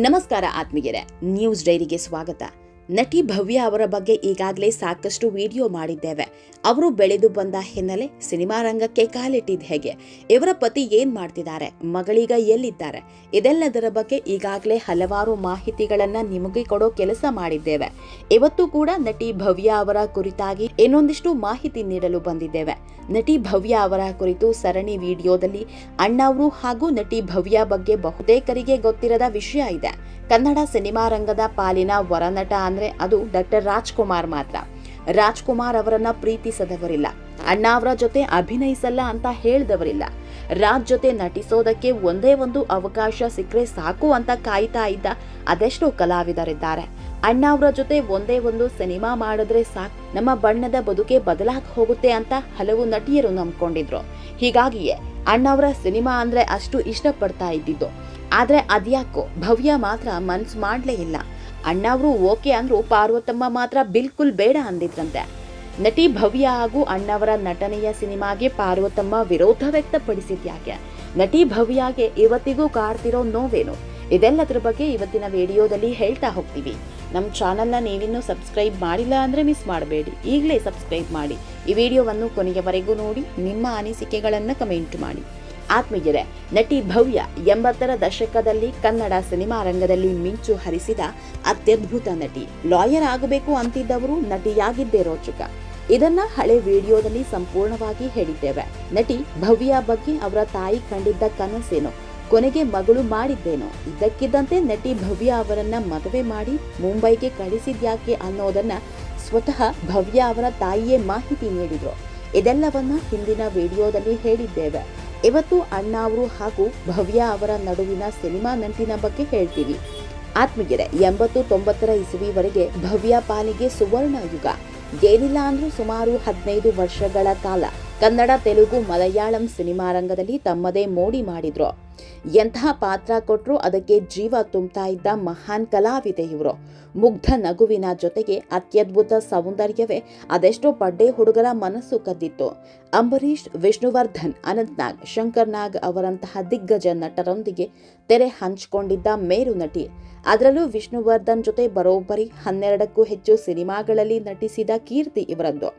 ನಮಸ್ಕಾರ ಆತ್ಮೀಯರೇ ನ್ಯೂಸ್ ಡೈರಿಗೆ ಸ್ವಾಗತ. ನಟಿ ಭವ್ಯ ಅವರ ಬಗ್ಗೆ ಈಗಾಗಲೇ ಸಾಕಷ್ಟು ವಿಡಿಯೋ ಮಾಡಿದ್ದೇವೆ. ಅವರು ಬೆಳೆದು ಬಂದ ಹಿನ್ನೆಲೆ ಸಿನಿಮಾ ರಂಗಕ್ಕೆ ಕಾಲಿಟ್ಟಿದ್ದು ಹೇಗೆ? ಇವರ ಪತಿ ಏನ್ ಮಾಡ್ತಿದ್ದಾರೆ? ಮಗಳೀಗ ಎಲ್ಲಿದ್ದಾರೆ? ಇದೆಲ್ಲದರ ಬಗ್ಗೆ ಈಗಾಗಲೇ ಹಲವಾರು ಮಾಹಿತಿಗಳನ್ನ ನಿಮಗೆ ಕೊಡೋ ಕೆಲಸ ಮಾಡಿದ್ದೇವೆ. ಇವತ್ತು ಕೂಡ ನಟಿ ಭವ್ಯ ಅವರ ಕುರಿತಾಗಿ ಇನ್ನೊಂದಿಷ್ಟು ಮಾಹಿತಿ ನೀಡಲು ಬಂದಿದ್ದೇವೆ. ನಟಿ ಭವ್ಯ ಅವರ ಕುರಿತು ಸರಣಿ ವಿಡಿಯೋದಲ್ಲಿ ಅಣ್ಣವರು ಹಾಗೂ ನಟಿ ಭವ್ಯ ಬಗ್ಗೆ ಬಹುತೇಕರಿಗೆ ಗೊತ್ತಿರದ ವಿಷಯ ಇದೆ. ಕನ್ನಡ ಸಿನಿಮಾ ರಂಗದ ಪಾಲಿನ ವರನಟ ಅಂದ್ರೆ ಅದು ಡಾಕ್ಟರ್ ರಾಜ್ಕುಮಾರ್ ಮಾತ್ರ. ರಾಜ್ಕುಮಾರ್ ಅವರನ್ನ ಪ್ರೀತಿಸದವರಿಲ್ಲ. ಅಣ್ಣ ಅವರ ಜೊತೆ ಅಭಿನಯಿಸಲ್ಲ ಅಂತ ಹೇಳ್ದವರಿಲ್ಲ. ರಾಜ್ ಜೊತೆ ನಟಿಸೋದಕ್ಕೆ ಒಂದೇ ಒಂದು ಅವಕಾಶ ಸಿಕ್ಕರೆ ಸಾಕು ಅಂತ ಕಾಯ್ತಾ ಇದ್ದ ಅದೆಷ್ಟೋ ಕಲಾವಿದರಿದ್ದಾರೆ. ಅಣ್ಣ ಅವರ ಜೊತೆ ಒಂದೇ ಒಂದು ಸಿನಿಮಾ ಮಾಡಿದ್ರೆ ಸಾಕು, ನಮ್ಮ ಬಣ್ಣದ ಬದುಕೆ ಬದಲಾಗಿ ಹೋಗುತ್ತೆ ಅಂತ ಹಲವು ನಟಿಯರು ನಂಬ್ಕೊಂಡಿದ್ರು. ಹೀಗಾಗಿಯೇ ಅಣ್ಣವರ ಸಿನಿಮಾ ಅಂದ್ರೆ ಅಷ್ಟು ಇಷ್ಟಪಡ್ತಾ ಇದ್ದಿದ್ದು. ಆದ್ರೆ ಅದ್ಯಾಕೋ, ಭವ್ಯ ಮಾತ್ರ ಮನ್ಸು ಮಾಡ್ಲೇ ಇಲ್ಲ. ಅಣ್ಣವರು ಓಕೆ ಅಂದ್ರು ಪಾರ್ವತಮ್ಮ ಮಾತ್ರ ಬಿಲ್ಕುಲ್ ಬೇಡ ಅಂದಿದ್ರಂತೆ. ನಟಿ ಭವ್ಯ ಹಾಗೂ ಅಣ್ಣವರ ನಟನೆಯ ಸಿನಿಮಾಗೆ ಪಾರ್ವತಮ್ಮ ವಿರೋಧ ವ್ಯಕ್ತಪಡಿಸಿದ್ಯಾಕೆ? ನಟಿ ಭವ್ಯಾಗೆ ಇವತ್ತಿಗೂ ಕಾಡ್ತಿರೋ ನೋವೇನು? ಇದೆಲ್ಲದರ ಬಗ್ಗೆ ಇವತ್ತಿನ ವಿಡಿಯೋದಲ್ಲಿ ಹೇಳ್ತಾ ಹೋಗ್ತೀವಿ. ನಮ್ಮ ಚಾನಲ್ನ ನೀವಿನ್ನೂ ಸಬ್ಸ್ಕ್ರೈಬ್ ಮಾಡಿಲ್ಲ ಅಂದರೆ ಮಿಸ್ ಮಾಡಬೇಡಿ. ಈಗಲೇ ಸಬ್ಸ್ಕ್ರೈಬ್ ಮಾಡಿ. ಈ ವಿಡಿಯೋವನ್ನು ಕೊನೆಯವರೆಗೂ ನೋಡಿ, ನಿಮ್ಮ ಅನಿಸಿಕೆಗಳನ್ನು ಕಮೆಂಟ್ ಮಾಡಿ. ಆತ್ಮೀಯರೇ, ನಟಿ ಭವ್ಯ ಎಂಬತ್ತರ ದಶಕದಲ್ಲಿ ಕನ್ನಡ ಸಿನಿಮಾ ರಂಗದಲ್ಲಿ ಮಿಂಚು ಹರಿಸಿದ ಅತ್ಯದ್ಭುತ ನಟಿ. ಲಾಯರ್ ಆಗಬೇಕು ಅಂತಿದ್ದವರು ನಟಿಯಾಗಿದ್ದೇ ರೋಚಕ. ಇದನ್ನ ಹಳೆ ವಿಡಿಯೋದಲ್ಲಿ ಸಂಪೂರ್ಣವಾಗಿ ಹೇಳಿದ್ದೇವೆ. ನಟಿ ಭವ್ಯ ಬಗ್ಗೆ ಅವರ ತಾಯಿ ಕಂಡಿದ್ದ ಕನಸೇನು? ಕೊನೆಗೆ ಮಗಳು ಮಾಡಿದ್ದೇನೋ? ಇದ್ದಕ್ಕಿದ್ದಂತೆ ನಟಿ ಭವ್ಯ ಅವರನ್ನ ಮದುವೆ ಮಾಡಿ ಮುಂಬೈಗೆ ಕಳಿಸಿದ್ಯಾಕೆ ಅನ್ನೋದನ್ನ ಸ್ವತಃ ಭವ್ಯ ಅವರ ತಾಯಿಯೇ ಮಾಹಿತಿ ನೀಡಿದ್ರು. ಇದೆಲ್ಲವನ್ನ ಹಿಂದಿನ ವಿಡಿಯೋದಲ್ಲಿ ಹೇಳಿದ್ದೇವೆ. ಇವತ್ತು ಅಣ್ಣ ಅವರು ಹಾಗೂ ಭವ್ಯ ಅವರ ನಡುವಿನ ಸಿನಿಮಾ ನಂಟಿನ ಬಗ್ಗೆ ಹೇಳ್ತೀವಿ. ಆತ್ಮಗೆರೆ ಎಂಬತ್ತು ತೊಂಬತ್ತರ ಇಸುವಿವರೆಗೆ ಭವ್ಯ ಪಾಲಿಗೆ ಸುವರ್ಣ ಯುಗ ಏನಿಲ್ಲ ಅಂದ್ರೂ ಸುಮಾರು ಹದಿನೈದು ವರ್ಷಗಳ ಕಾಲ ಕನ್ನಡ, ತೆಲುಗು, ಮಲಯಾಳಂ ಸಿನಿಮಾ ರಂಗದಲ್ಲಿ ತಮ್ಮದೇ ಮೋಡಿ ಮಾಡಿದ್ರು. ಎಂತಹ ಪಾತ್ರ ಕೊಟ್ಟರು ಅದಕ್ಕೆ ಜೀವ ತುಂಬ್ತಾ ಇದ್ದ ಮಹಾನ್ ಕಲಾವಿದೆ ಇವರು. ಮುಗ್ಧ ನಗುವಿನ ಜೊತೆಗೆ ಅತ್ಯದ್ಭುತ ಸೌಂದರ್ಯವೇ ಅದೆಷ್ಟೋ ಪಡ್ಡೆ ಹುಡುಗರ ಮನಸ್ಸು ಕದ್ದಿತ್ತು. ಅಂಬರೀಷ್, ವಿಷ್ಣುವರ್ಧನ್, ಅನಂತ್ನಾಗ್ ಶಂಕರ್ ನಾಗ್ ಅವರಂತಹ ದಿಗ್ಗಜ ನಟರೊಂದಿಗೆ ತೆರೆ ಹಂಚಿಕೊಂಡಿದ್ದ ಮೇರು ನಟಿ. ಅದರಲ್ಲೂ ವಿಷ್ಣುವರ್ಧನ್ ಜೊತೆ ಬರೋಬ್ಬರಿ ಹನ್ನೆರಡಕ್ಕೂ ಹೆಚ್ಚು ಸಿನಿಮಾಗಳಲ್ಲಿ ನಟಿಸಿದ ಕೀರ್ತಿ ಇವರದ್ದು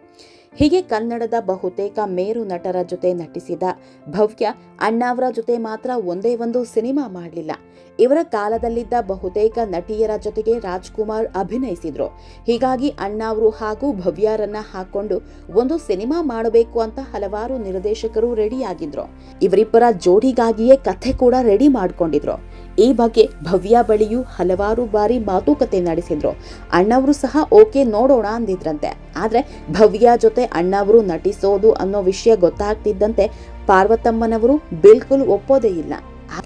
ಹೀಗೆ ಕನ್ನಡದ ಬಹುತೇಕ ಮೇರು ನಟರ ಜೊತೆ ನಟಿಸಿದ ಭವ್ಯ, ಅಣ್ಣಾವ್ರ ಜೊತೆ ಮಾತ್ರ ಒಂದೇ ಒಂದು ಸಿನಿಮಾ ಮಾಡಲಿಲ್ಲ. ಇವರ ಕಾಲದಲ್ಲಿದ್ದ ಬಹುತೇಕ ನಟಿಯರ ಜೊತೆಗೆ ರಾಜ್ಕುಮಾರ್ ಅಭಿನಯಿಸಿದ್ರು. ಹೀಗಾಗಿ ಅಣ್ಣಾವ್ರು ಹಾಗೂ ಭವ್ಯರನ್ನ ಹಾಕೊಂಡು ಒಂದು ಸಿನಿಮಾ ಮಾಡಬೇಕು ಅಂತ ಹಲವಾರು ನಿರ್ದೇಶಕರು ರೆಡಿಯಾಗಿದ್ರು. ಇವರಿಬ್ಬರ ಜೋಡಿಗಾಗಿಯೇ ಕಥೆ ಕೂಡ ರೆಡಿ ಮಾಡ್ಕೊಂಡಿದ್ರು. ಈ ಬಗ್ಗೆ ಭವ್ಯ ಬಳಿಯೂ ಹಲವಾರು ಬಾರಿ ಮಾತುಕತೆ ನಡೆಸಿದ್ರು. ಅಣ್ಣವರು ಸಹ ಓಕೆ ನೋಡೋಣ ಅಂದಿದ್ರಂತೆ. ಆದರೆ ಭವ್ಯ ಜೊತೆ ಅಣ್ಣವರು ನಟಿಸೋದು ಅನ್ನೋ ವಿಷಯ ಗೊತ್ತಾಗ್ತಿದ್ದಂತೆ ಪಾರ್ವತಮ್ಮನವರು ಬಿಲ್ಕುಲ್ ಒಪ್ಪೋದೇ ಇಲ್ಲ.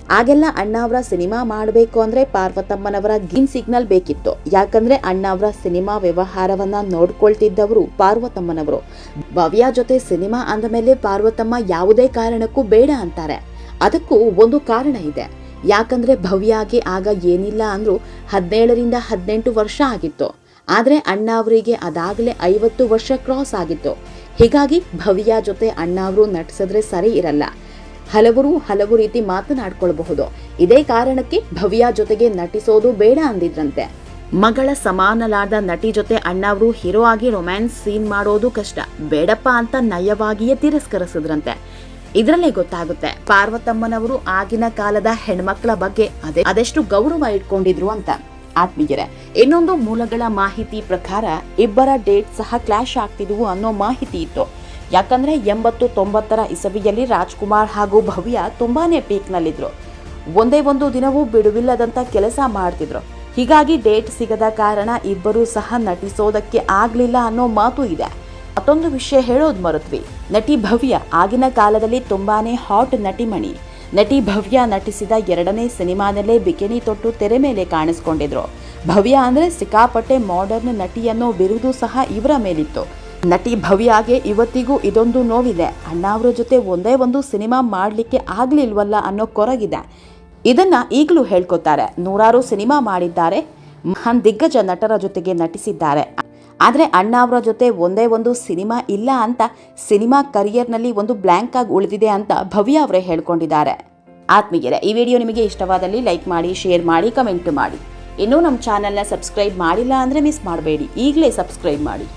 ಆಗೆಲ್ಲ ಅಣ್ಣಾವ್ರ ಸಿನಿಮಾ ಮಾಡಬೇಕು ಅಂದ್ರೆ ಪಾರ್ವತಮ್ಮನವರ ಗ್ರೀನ್ ಸಿಗ್ನಲ್ ಬೇಕಿತ್ತು. ಯಾಕಂದ್ರೆ ಅಣ್ಣಾವ್ರ ಸಿನಿಮಾ ವ್ಯವಹಾರವನ್ನ ನೋಡ್ಕೊಳ್ತಿದ್ದವರು ಪಾರ್ವತಮ್ಮನವರು. ಭವ್ಯ ಜೊತೆ ಸಿನಿಮಾ ಅಂದ ಮೇಲೆ ಪಾರ್ವತಮ್ಮ ಯಾವುದೇ ಕಾರಣಕ್ಕೂ ಬೇಡ ಅಂತಾರೆ. ಅದಕ್ಕೂ ಒಂದು ಕಾರಣ ಇದೆ. ಯಾಕಂದ್ರೆ ಭವ್ಯಾಗೆ ಆಗ ಏನಿಲ್ಲ ಅಂದರೂ ಹದಿನೇಳರಿಂದ ಹದಿನೆಂಟು ವರ್ಷ ಆಗಿತ್ತು. ಆದರೆ ಅಣ್ಣ ಅವರಿಗೆ ಅದಾಗಲೇ ಐವತ್ತು ವರ್ಷ ಕ್ರಾಸ್ ಆಗಿತ್ತು. ಹೀಗಾಗಿ ಭವ್ಯ ಜೊತೆ ಅಣ್ಣ ಅವರು ನಟಿಸಿದ್ರೆ ಸರಿ ಇರಲ್ಲ. ಹಲವರು ಹಲವು ರೀತಿ ಮಾತನಾಡ್ಕೊಳ್ಬಹುದು. ಇದೇ ಕಾರಣಕ್ಕೆ ಭವ್ಯ ಜೊತೆಗೆ ನಟಿಸೋದು ಬೇಡ ಅಂದಿದ್ರಂತೆ. ಮಗಳ ಸಮಾನಲಾದ ನಟಿ ಜೊತೆ ಅಣ್ಣವರು ಹೀರೋ ಆಗಿ ರೊಮ್ಯಾನ್ಸ್ ಸೀನ್ ಮಾಡೋದು ಕಷ್ಟ. ಬೇಡಪ್ಪ ಅಂತ ನಯವಾಗಿಯೇ ತಿರಸ್ಕರಿಸಿದ್ರಂತೆ. ಇದರಲ್ಲೇ ಗೊತ್ತಾಗುತ್ತೆ. ಪಾರ್ವತಮ್ಮನವರು ಆಗಿನ ಕಾಲದ ಹೆಣ್ಮಕ್ಳ ಬಗ್ಗೆ ಅದೇ ಅದೆಷ್ಟು ಗೌರವ ಇಟ್ಕೊಂಡಿದ್ರು ಅಂತ. ಆತ್ಮೀಯರೇ, ಇನ್ನೊಂದು ಮೂಲಗಳ ಮಾಹಿತಿ ಪ್ರಕಾರ ಇಬ್ಬರ ಡೇಟ್ ಸಹ ಕ್ಲಾಶ್ ಆಗ್ತಿದ್ವು ಅನ್ನೋ ಮಾಹಿತಿ ಇತ್ತು. ಯಾಕಂದ್ರೆ ಎಂಬತ್ತು ತೊಂಬತ್ತರ ಇಸವಿಯಲ್ಲಿ ರಾಜ್ಕುಮಾರ್ ಹಾಗೂ ಭವ್ಯ ತುಂಬಾನೇ ಪೀಕ್ನಲ್ಲಿದ್ರು. ಒಂದೇ ಒಂದು ದಿನವೂ ಬಿಡುವಿಲ್ಲದಂತ ಕೆಲಸ ಮಾಡ್ತಿದ್ರು. ಹೀಗಾಗಿ ಡೇಟ್ ಸಿಗದ ಕಾರಣ ಇಬ್ಬರೂ ಸಹ ನಟಿಸೋದಕ್ಕೆ ಆಗ್ಲಿಲ್ಲ ಅನ್ನೋ ಮಾತು ಇದೆ. ಮತ್ತೊಂದು ವಿಷಯ ಹೇಳೋದು ಮರುತ್ವಿ. ನಟಿ ಭವ್ಯ ಆಗಿನ ಕಾಲದಲ್ಲಿ ತುಂಬಾನೇ ಹಾಟ್ ನಟಿಮಣಿ. ನಟಿ ಭವ್ಯ ನಟಿಸಿದ ಎರಡನೇ ಸಿನಿಮಾದಲ್ಲೇ ಬಿಕಿನಿ ತೊಟ್ಟು ತೆರೆ ಮೇಲೆ ಕಾಣಿಸ್ಕೊಂಡಿದ್ರು. ಭವ್ಯ ಅಂದ್ರೆ ಸಿಕ್ಕಾಪಟ್ಟೆ ಮಾಡರ್ನ್ ನಟಿ ಅನ್ನೋ ಬಿರುದು ಸಹ ಇವರ ಮೇಲಿತ್ತು. ನಟಿ ಭವ್ಯಾಗೆ ಇವತ್ತಿಗೂ ಇದೊಂದು ನೋವಿದೆ. ಅಣ್ಣಾವ್ರ ಜೊತೆ ಒಂದೇ ಒಂದು ಸಿನಿಮಾ ಮಾಡಲಿಕ್ಕೆ ಆಗ್ಲಿಲ್ವಲ್ಲ ಅನ್ನೋ ಕೊರಗಿದೆ. ಇದನ್ನ ಈಗಲೂ ಹೇಳ್ಕೊತಾರೆ. ನೂರಾರು ಸಿನಿಮಾ ಮಾಡಿದ್ದಾರೆ. ಮಹಾನ್ ದಿಗ್ಗಜ ನಟರ ಜೊತೆಗೆ ನಟಿಸಿದ್ದಾರೆ. ಆದರೆ ಅಣ್ಣ ಅವರ ಜೊತೆ ಒಂದೇ ಒಂದು ಸಿನಿಮಾ ಇಲ್ಲ ಅಂತ ಸಿನಿಮಾ ಕರಿಯರ್ನಲ್ಲಿ ಒಂದು ಬ್ಲ್ಯಾಂಕ್ ಆಗಿ ಉಳಿದಿದೆ ಅಂತ ಭವ್ಯ ಅವರೇ ಹೇಳ್ಕೊಂಡಿದ್ದಾರೆ. ಆತ್ಮೀಯರೇ, ಈ ವಿಡಿಯೋ ನಿಮಗೆ ಇಷ್ಟವಾದಲ್ಲಿ ಲೈಕ್ ಮಾಡಿ, ಶೇರ್ ಮಾಡಿ, ಕಮೆಂಟ್ ಮಾಡಿ. ಇನ್ನೂ ನಮ್ಮ ಚಾನಲ್ನ ಸಬ್ಸ್ಕ್ರೈಬ್ ಮಾಡಿಲ್ಲ ಅಂದರೆ ಮಿಸ್ ಮಾಡಬೇಡಿ. ಈಗಲೇ ಸಬ್ಸ್ಕ್ರೈಬ್ ಮಾಡಿ.